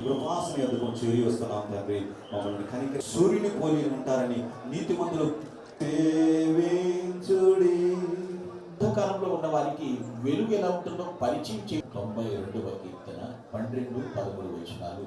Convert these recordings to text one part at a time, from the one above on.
కృపాసన ఎదుగు చేరి వస్తున్నాం తండ్రి? మమ్మల్ని కనిక సూర్యుని పోలి ఉంటారని నీతిమంతులు సేవించుడి. అంధకారంలో ఉన్న వారికి వెలుగు ఎలా ఉంటుందో పరిచయం చే తొంభై రెండవ కీర్తన పన్నెండు పదమూడు వచనాలు.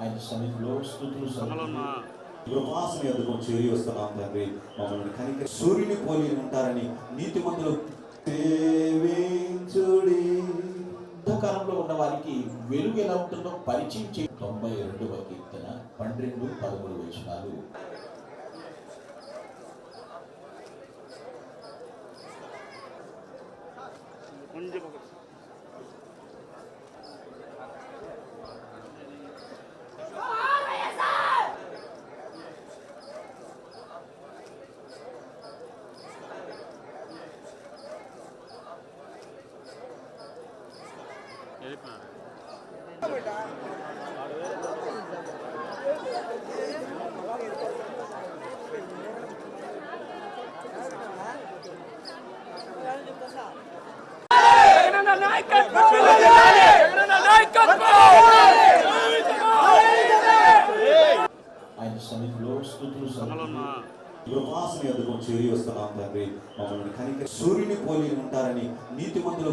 ఆయన సమీపంలో స్థుతులు గృహాసన ఎదుగు చేరి వస్తున్నాం తండ్రి. మమ్మల్ని కనుక సూర్యుని పోలి ఉంటారని నీతిమంతులు వారికి వెలుగు ఎలా ఉంటుందో పరిచయం చే తొంభై రెండవ కీర్తన పన్నెండు పదమూడు వచనాలు ఆయన సమయంలో స్థుతులు గృహాసన ఎదుగు చేరి వస్తున్నాం తండ్రి. మమ్మల్ని కనుక సూర్యుని పోలి ఉంటారని నీతిమంతులు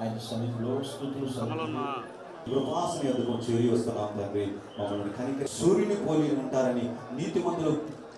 ఆయన సమయంలో స్థుతులు కృపాసన ఎదుర్కొని చేరి వస్తున్నాం తండ్రి. మమ్మల్ని కనుక సూర్యుని పోలి ఉంటారని నీతి మందులు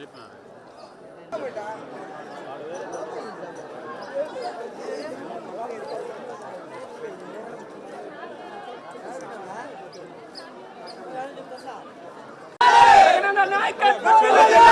No, We're I can't